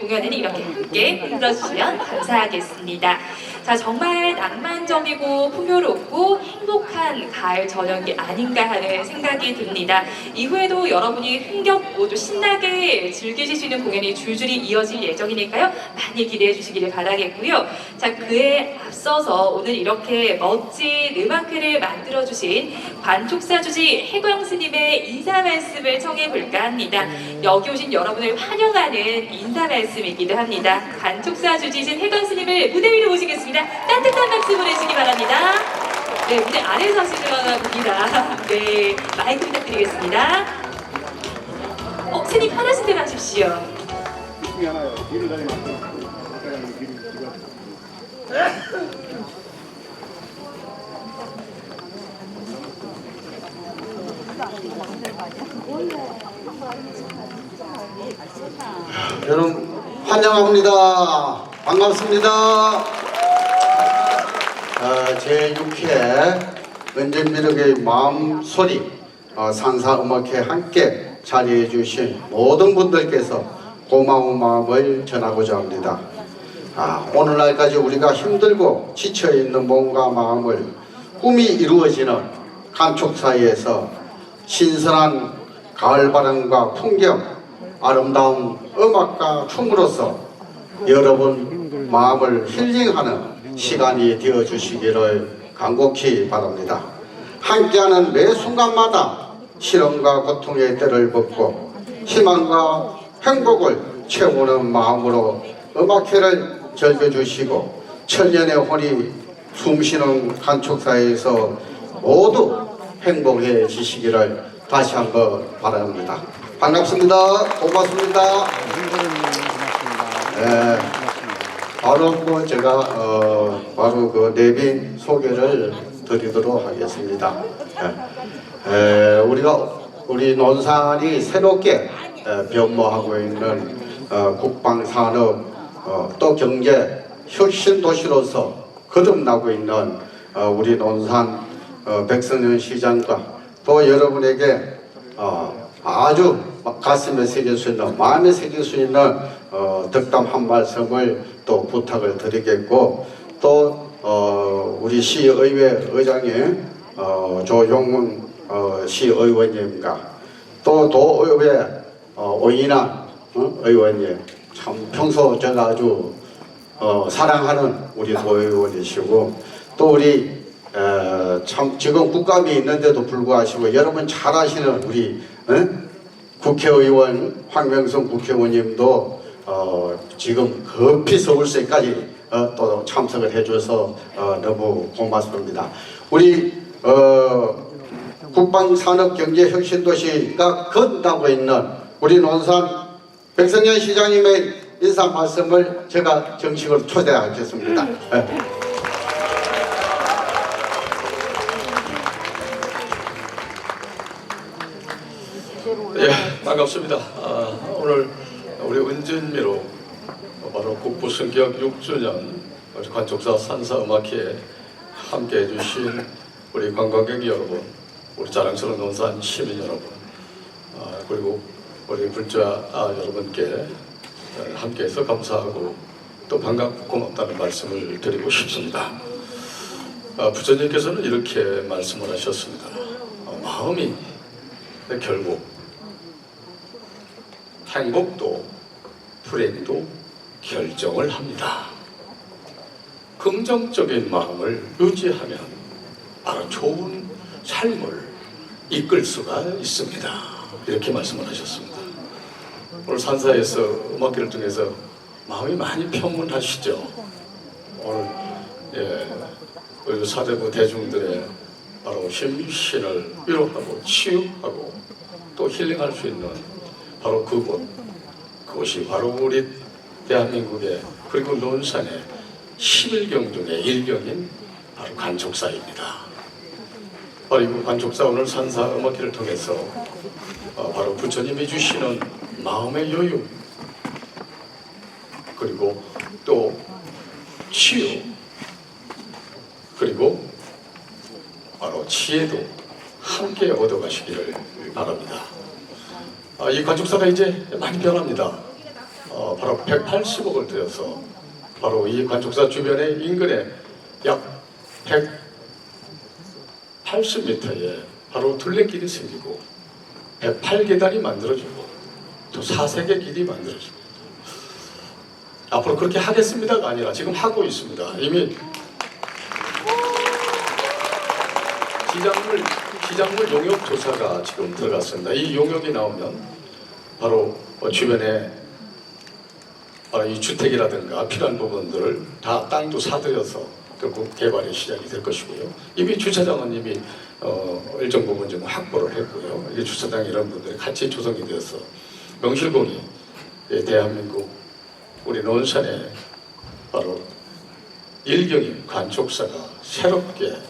공연을 이렇게 함께 불러주시면 감사하겠습니다. 자, 정말 낭만적이고 풍요롭고 행복한 가을 저녁이 아닌가 하는 생각이 듭니다. 이후에도 여러분이 흥겹 모두 신나게 즐기실 수 있는 공연이 줄줄이 이어질 예정이니까요. 많이 기대해 주시기를 바라겠고요. 자, 그에 앞서서 오늘 이렇게 멋진 음악회를 만들어 주신 관촉사 주지 해광 스님의 인사 말씀을 청해 볼까 합니다. 여기 오신 여러분을 환영하는 인사 말씀 이기도 합니다. 관촉사 주지신 해광 스님을 무대 위로 모시겠습니다. 따뜻한 박수 보내주시기 바랍니다. 네, 무대 아래서 하시려나 봅니다. 네, 마이크 부탁드리겠습니다. 어, 스님 편하신 대로 하십시오. 중에 하나요. 길을 다니면서 가까이 길을 찍어. 여러분 환영합니다. 반갑습니다. 어, 제6회 은전미륵의 마음 소리 어, 산사음악회 함께 자리해 주신 모든 분들께서 고마운 마음을 전하고자 합니다. 아, 오늘날까지 우리가 힘들고 지쳐 있는 몸과 마음을 꿈이 이루어지는 간촉 사이에서 신선한 가을 바람과 풍경, 아름다운 음악과 춤으로써 여러분 마음을 힐링하는 시간이 되어 주시기를 간곡히 바랍니다. 함께하는 매 순간마다 실험과 고통의 때를 벗고 희망과 행복을 채우는 마음으로 음악회를 즐겨주시고 천년의 혼이 숨쉬는 간촉사에서 모두 행복해지시기를 다시 한번 바랍니다. 반갑습니다. 고맙습니다. 네, 바로 그 제가 어, 바로 그 내빈 소개를 드리도록 하겠습니다. 예. 에, 우리가 우리 논산이 새롭게 에, 변모하고 있는 어, 국방산업 어, 또 경제 혁신 도시로서 거듭나고 있는 어, 우리 논산 어, 백성현 시장과 또 여러분에게 어, 아주 가슴에 새길 수 있는 마음에 새길 수 있는 어, 덕담 한 말씀을 또 부탁을 드리겠고 또 어, 우리 시의회 의장님 어, 조용문 어, 시의원님과 또 도의회 어, 오인환 어, 의원님 참 평소 제가 아주 어, 사랑하는 우리 도의원이시고 또 우리 에, 참 지금 국감이 있는데도 불구하시고 여러분 잘 아시는 우리 어? 국회의원 황명성 국회의원님도 어, 지금 급히 서울시까지 어, 또 참석을 해줘서 어, 너무 고맙습니다. 우리 어, 국방산업경제혁신도시가 거듭나고 있는 우리 논산 백성현 시장님의 인사 말씀을 제가 정식으로 초대하겠습니다. 예. 예, 반갑습니다. 아, 오늘 우리 은진미로 바로 국부 승격 6주년 우리 관촉사 산사음악회에 함께 해 주신 우리 관광객 여러분, 우리 자랑스러운 논산 시민 여러분, 아, 그리고 우리 불자 아, 여러분께 함께해서 감사하고 또 반갑고 고맙다는 말씀을 드리고 싶습니다. 아, 부처님께서는 이렇게 말씀을 하셨습니다. 어, 마음이 결국 행복도 불행도 결정을 합니다. 긍정적인 마음을 유지하면 바로 좋은 삶을 이끌 수가 있습니다. 이렇게 말씀을 하셨습니다. 오늘 산사에서 음악회를 통해서 마음이 많이 평온하시죠. 오늘 예, 우리 사대부 대중들의 바로 심신을 위로하고 치유하고 또 힐링할 수 있는 바로 그곳 그곳이 바로 우리 대한민국의 그리고 논산의 11경 중에 1경인 바로 관촉사입니다. 바로 이 관촉사 오늘 산사 음악회를 통해서 어, 바로 부처님이 주시는 마음의 여유 그리고 또 치유 그리고 바로 지혜도 함께 얻어가시기를 바랍니다. 아, 이 관축사가 이제 많이 변합니다. 어, 바로 180억을 들여서 바로 이 관촉사 주변의 인근에 약 180m에 바로 둘레길이 생기고 108계단이 만들어지고 또 4세계 길이 만들어지고 앞으로 그렇게 하겠습니다가 아니라 지금 하고 있습니다. 이미 지작물 지작물 용역 조사가 지금 들어갔습니다. 이 용역이 나오면 바로 어, 주변에 이 주택이라든가 필요한 부분들을 다 땅도 사들여서 결국 개발이 시작이 될 것이고요. 이미 주차장은 이미 어, 일정 부분 좀 확보를 했고요. 이게 주차장 이런 분들이 같이 조성이 되어서 명실공히 예, 대한민국 우리 논산에 바로 일경임 관촉사가 새롭게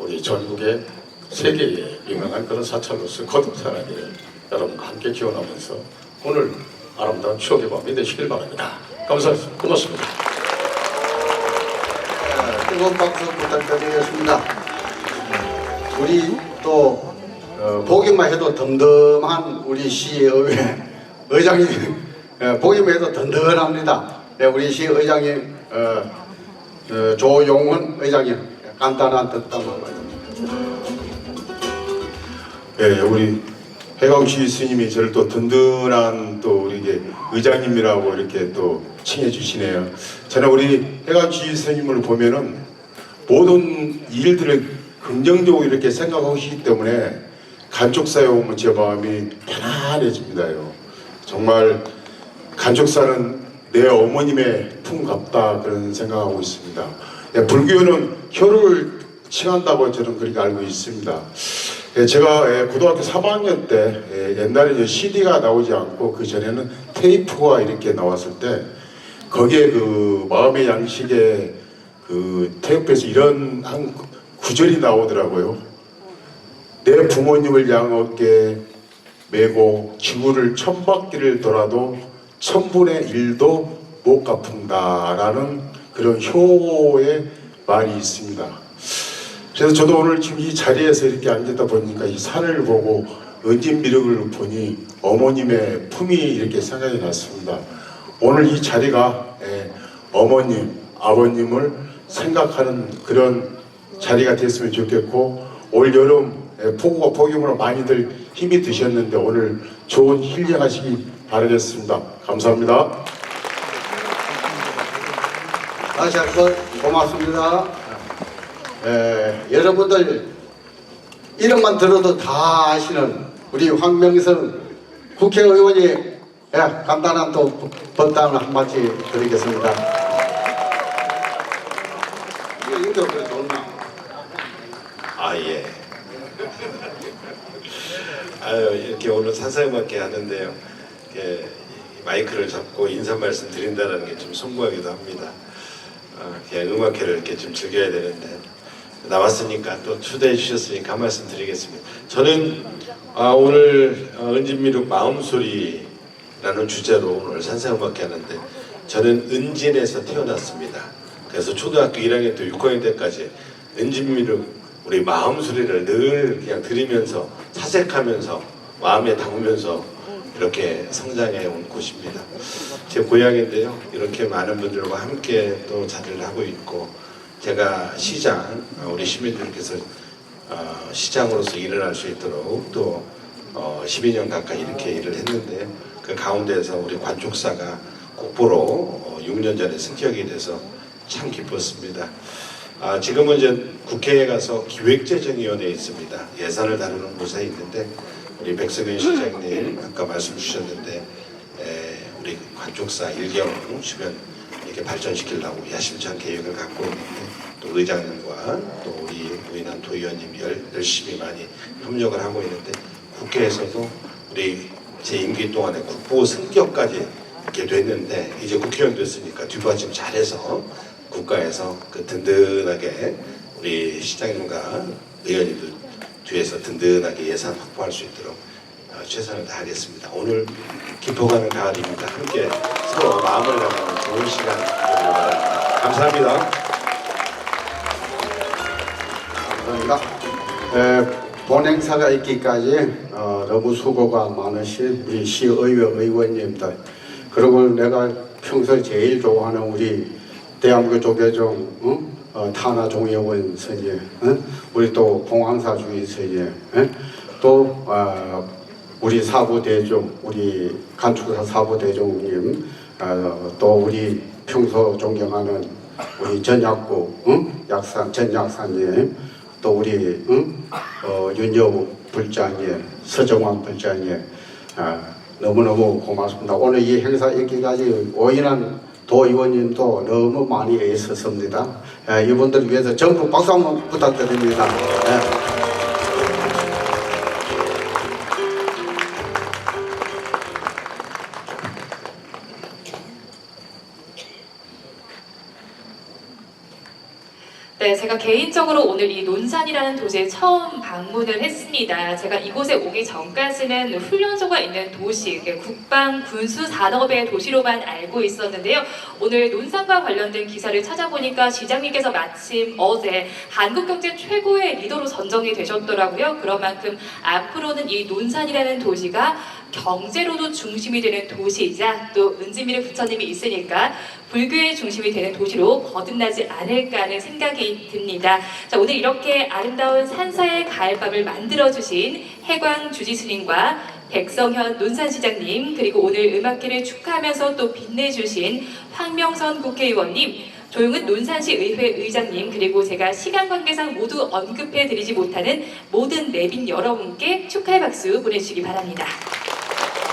우리 전국의 세계에 유명한 그런 사찰로서 거듭 살아기를 여러분과 함께 기원하면서 오늘 아름다운 추억의 밤이 되시길 바랍니다. 감사합니다. 고맙습니다. 네, 뜨거운 박수 부탁드리겠습니다. 우리 또 어, 보기만 해도 덤덤한 우리 시의회 의장님 예, 보기만 해도 든든합니다. 네, 우리 시의장님 어, 어, 조용훈 의장님 간단한 덕담 예, 우리 해광시 스님이 저를 또 든든한 또 우리 이게 의장님이라고 이렇게 또 칭해 주시네요. 저는 우리 해광시 스님을 보면은 모든 일들을 긍정적으로 이렇게 생각하시기 때문에 간촉사에 오면 제 마음이 편안해집니다요. 정말 간촉사는 내 어머님의 품 같다 그런 생각하고 있습니다. 예, 불교는 혀를 칭한다고 저는 그렇게 알고 있습니다. 예, 제가 예, 고등학교 3학년 때 예, 옛날에 이제 CD가 나오지 않고 그 전에는 테이프가 이렇게 나왔을 때 거기에 그 마음의 양식에 그 테이프에서 이런 한 구절이 나오더라고요. 내 부모님을 양어깨 메고 지구를 천바퀴를 돌아도 천분의 일도 못 갚은다라는 그런 효의 말이 있습니다. 그래서 저도 오늘 지금 이 자리에서 이렇게 앉았다 보니까 이 산을 보고 은진 미륵을 보니 어머님의 품이 이렇게 생각이 났습니다. 오늘 이 자리가 예, 어머님, 아버님을 생각하는 그런 자리가 됐으면 좋겠고 올 여름 예, 폭우가 폭염으로 많이들 힘이 드셨는데 오늘 좋은 힐링하시기 바라겠습니다. 감사합니다. 다시 한 번 고맙습니다. 에, 여러분들 이름만 들어도 다 아시는 우리 황명선 국회의원이 예, 간단한 또 법당을 한마디 드리겠습니다. 좋나? 아 예. 아유 이렇게 오늘 산사음악회 하는데요. 이렇게 마이크를 잡고 인사 말씀 드린다는 게 좀 송구하기도 합니다. 어, 그냥 음악회를 이렇게 좀 즐겨야 되는데 나왔으니까 또 초대해 주셨으니까 한 말씀 드리겠습니다. 저는 아, 오늘 어, 은진미륵 마음소리라는 주제로 오늘 산사음악회 하는데 저는 은진에서 태어났습니다. 그래서 초등학교 1학년 때 6학년 때까지 은진미륵 우리 마음 소리를 늘 그냥 들으면서 사색하면서 마음에 담으면서 이렇게 성장해 온 곳입니다. 제 고향인데요. 이렇게 많은 분들과 함께 또 자리를 하고 있고 제가 시장 우리 시민들께서 어, 시장으로서 일을 할 수 있도록 또 어, 12년 가까이 이렇게 일을 했는데 그 가운데서 우리 관촉사가 국보로 어, 6년 전에 승격이 돼서 참 기뻤습니다. 아, 지금은 이제 국회에 가서 기획재정위원회에 있습니다. 예산을 다루는 곳에 있는데 우리 백석현 시장님 아까 말씀 주셨는데 에, 우리 관촉사 일경 주변 이렇게 발전시키려고 야심찬 계획을 갖고 있는데 또 의장님과 또 우리 우인한 도의원님이 열, 열심히 많이 협력을 하고 있는데 국회에서도 우리 제 임기 동안에 국보 승격까지 이렇게 됐는데 이제 국회의원 됐으니까 뒷받침 잘해서 국가에서 그 든든하게 우리 시장님과 의원님들 뒤에서 든든하게 예산 확보할 수 있도록 어, 최선을 다하겠습니다. 오늘 깊어가는 가을입니다. 함께 서로 마음을 나누는 좋은 시간 되기를. 감사합니다. 감사합니다. 에, 본 행사가 있기까지 어, 너무 수고가 많으신 우리 시의회 의원님들 그리고 내가 평소에 제일 좋아하는 우리 대한민국 조계종 응? 어, 종의원 선예, 응? 우리 또 공항사주의 선예, 응? 또 어, 우리 사부 대종, 우리 간축사 사부 대종님, 어, 또 우리 평소 존경하는 우리 전약구, 응? 약산 전약사님, 또 우리 응? 어, 윤여우 불장님, 서정환 불장님, 아, 너무너무 고맙습니다. 오늘 이 행사 있기까지 오인한 도의원님도 너무 많이 애썼습니다. 예, 이분들 위해서 전부 박수 한번 부탁드립니다. 예. 네, 제가 개인적으로 오늘 이 논산이라는 도시에 처음 방문을 했습니다. 제가 이곳에 오기 전까지는 훈련소가 있는 도시, 국방 군수 산업의 도시로만 알고 있었는데요. 오늘 논산과 관련된 기사를 찾아보니까 시장님께서 마침 어제 한국 경제 최고의 리더로 선정이 되셨더라고요. 그런 만큼 앞으로는 이 논산이라는 도시가 경제로도 중심이 되는 도시이자 또 은지미르 부처님이 있으니까 불교의 중심이 되는 도시로 거듭나지 않을까 하는 생각이 듭니다. 자, 오늘 이렇게 아름다운 산사의 가을밤을 만들어주신 해광 주지스님과 백성현 논산시장님 그리고 오늘 음악회를 축하하면서 또 빛내주신 황명선 국회의원님 조용은 논산시 의회 의장님 그리고 제가 시간 관계상 모두 언급해드리지 못하는 모든 내빈 여러분께 축하의 박수 보내주시기 바랍니다.